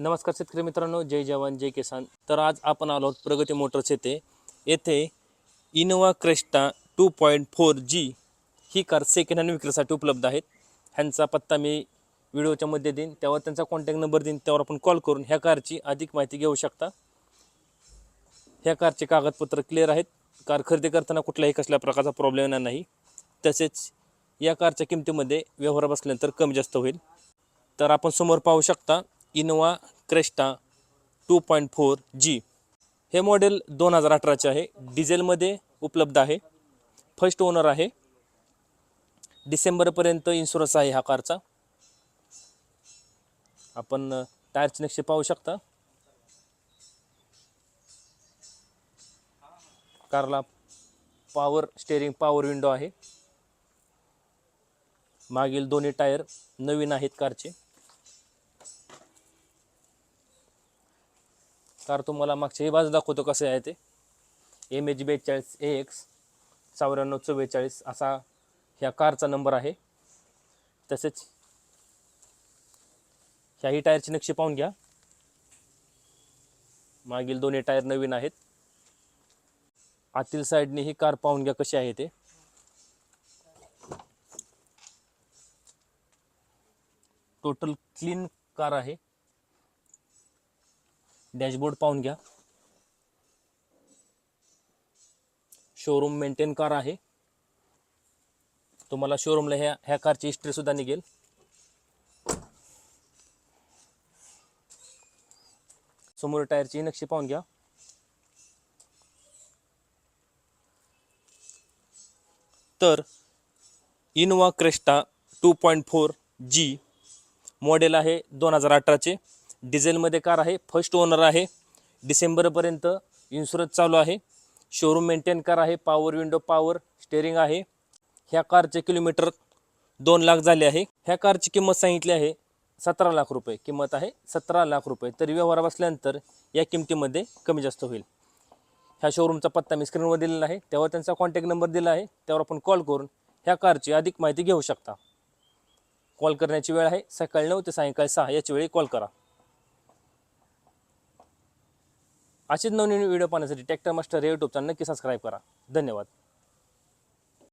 नमस्कार शेतकरी मित्रांनो जय जवान जय किसान. तर आज आपण आलो आहोत प्रगती मोटर्स येथे येथे Innova Crysta two point four G ही कार सेकंड हँड विक्रीसाठी उपलब्ध आहेत. ह्यांचा पत्ता मी व्हिडिओच्या मध्ये देईन. त्यावर त्यांचा कॉन्टॅक्ट नंबर देईन. त्यावर आपण कॉल करून ह्या कारची अधिक माहिती घेऊ शकता. ह्या कारचे कागदपत्र क्लिअर आहेत. कार खरेदी करताना कुठल्याही कसल्या प्रकारचा प्रॉब्लेम येणार नाही. तसेच या कारच्या किमतीमध्ये व्यवहार बसल्यानंतर कमी जास्त होईल. तर आपण समोर पाहू शकता Innova Crysta two point four G हे मॉडेल दोन हजार अठराचे आहे. डिझेलमध्ये उपलब्ध आहे. फर्स्ट ओनर आहे. डिसेंबरपर्यंत इन्शुरन्स आहे ह्या कारचा. आपण टायरचे नक्षे पाहू शकता. कारला पॉवर स्टेअरिंग पॉवर विंडो आहे. मागील दोन्ही टायर नवीन आहेत कारचे. कार तुम्हाला मागच्याही बाजू दाखवतो कसं आहे ते. एम एच बेचाळीस ए एक्स चौऱ्याण्णव चव्वेचाळीस असा ह्या कारचा नंबर आहे. तसेच ह्याही टायरची नक्षी पाहून घ्या. मागील दोन्ही टायर नवीन आहेत. आतील साईडने ही कार पाहून घ्या कशी आहे ते. टोटल क्लीन कार आहे. डॅशबोर्ड पाहून घ्या. शोरूम मेंटेन कार आहे. तुम्हाला शोरूमला ह्या ह्या कारची हिस्ट्री सुद्धा निघेल. समोर टायरची नक्षी पाहून घ्या. तर Innova Crysta two point four G model आहे दोन हजार अठराचे. डिझेलमध्ये कार आहे फर्स्ट ओनर आहे. डिसेंबरपर्यंत इन्शुरन्स चालू आहे. शोरूम मेंटेन कार आहे पॉवर विंडो पॉवर स्टेअरिंग आहे. ह्या कारचे किलोमीटर दोन लाख झाले आहे. ह्या कारची किंमत सांगितली आहे सतरा लाख रुपये. किंमत आहे सतरा लाख रुपये. तरी व्यवहार बसल्यानंतर या किमतीमध्ये कमी जास्त होईल. ह्या शोरूमचा पत्ता मी स्क्रीनवर दिलेला आहे. त्यावर त्यांचा कॉन्टॅक्ट नंबर दिला आहे. त्यावर आपण कॉल करून ह्या कारची अधिक माहिती घेऊ शकता. कॉल करण्याची वेळ आहे. सकाळी नऊ ते सायंकाळी सहा याची वेळी कॉल करा. असेच नवनवीन व्हिडिओ पाहण्यासाठी टॅक्टर मास्टर या यूट्यूब चॅनल नक्की सबस्क्राईब करा. धन्यवाद.